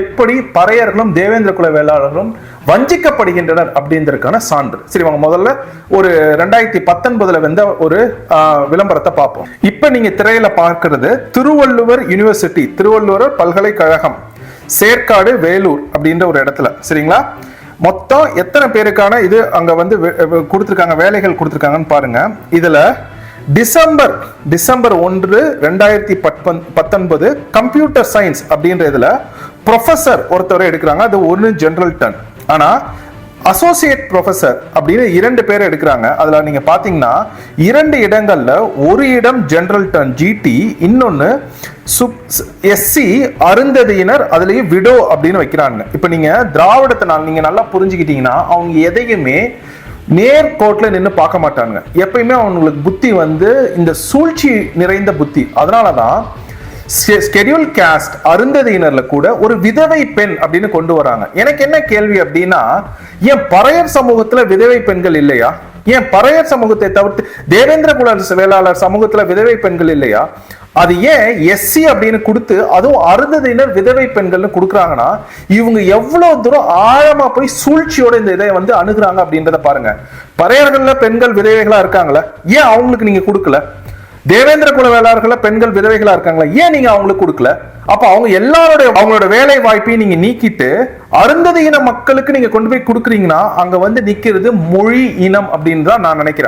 எப்படி பறையர்களும் தேவேந்திர குல வேளாளர்களும் வஞ்சிக்கப்படுகின்றனர் அப்படின்றதுக்கான சான்று. சரி வாங்க முதல்ல ஒரு ரெண்டாயிரத்தி பத்தொன்பதுல வந்த ஒரு விளம்பரத்தை பார்ப்போம். இப்ப நீங்க திரையில பார்க்கிறது திருவள்ளுவர் யுனிவர்சிட்டி திருவள்ளுவர் பல்கலைக்கழகம் சேர்க்காடு வேலூர் அப்படின்ற ஒரு இடத்துல. சரிங்களா? மொத்தம் எத்தனை பேருக்கான இது அங்க வந்து கொடுத்துருக்காங்க வேலைகள் கொடுத்துருக்காங்கன்னு பாருங்க. இதுல டிசம்பர் டிசம்பர் ஒன்று ரெண்டாயிரத்தி பத்தொன்பது கம்ப்யூட்டர் சயின்ஸ் அப்படின்ற இதுல ப்ரொஃபசர் ஒருத்தரை எடுக்கிறாங்க. அது ஒன்று ஜென்ரல் டன் ஆனால் அசோசியேட் ப்ரொஃபசர் அப்படின்னு இரண்டு பேர் எடுக்கிறாங்க. அதில் நீங்கள் பார்த்தீங்கன்னா இரண்டு இடங்களில் ஒரு இடம் ஜென்ரல் டன் ஜிடி இன்னொன்று சுப் எஸ்சி அருந்ததியினர் அதுலேயும் விடோ அப்படின்னு வைக்கிறாங்க. இப்போ நீங்கள் திராவிடத்தை நான் நல்லா புரிஞ்சுக்கிட்டீங்கன்னா அவங்க எதையுமே நேர்கோட்டில் நின்று பார்க்க மாட்டாங்க எப்பயுமே அவங்களுக்கு புத்தி வந்து இந்த சூழ்ச்சி நிறைந்த புத்தி. அதனால தான் ஸ்கெடியூல் காஸ்ட் அருந்ததியினர்ல கூட ஒரு விதவை பெண் அப்படின்னு கொண்டு வராங்க. எனக்கு என்ன கேள்வி அப்படின்னா என் பறையர் சமூகத்துல விதவை பெண்கள் இல்லையா? ஏன் பறையர் சமூகத்தை தவிர்த்து தேவேந்திர குல வேளாளர் சமூகத்துல விதவை பெண்கள் இல்லையா? அது ஏன் எஸ்சி அப்படின்னு கொடுத்து அதுவும் அருந்ததியினர் விதவை பெண்கள்னு கொடுக்குறாங்கன்னா இவங்க எவ்வளவு தூரம் ஆழமா போய் சூழ்ச்சியோட இந்த இதை வந்து அணுகுறாங்க அப்படின்றத பாருங்க. பறையர்கள்ல பெண்கள் விதவைகளா இருக்காங்களா ஏன் அவங்களுக்கு நீங்க கொடுக்கல? தேவேந்திர குல வேளாளர்களை பெண்கள் விதவைகளா இருக்காங்களா? ஏன் நீங்க அவங்களுக்கு கொடுக்கல? அப்ப அவங்க எல்லாருடைய அவங்களோட வேலை வாய்ப்பையும் நீங்க நீக்கிட்டு அருந்ததி இன மக்களுக்கு நீங்க கொண்டு போய் கொடுக்குறீங்கன்னா அங்க வந்து நிக்கிறது மொழி இனம் அப்படின்னு தான் நான் நினைக்கிறேன்.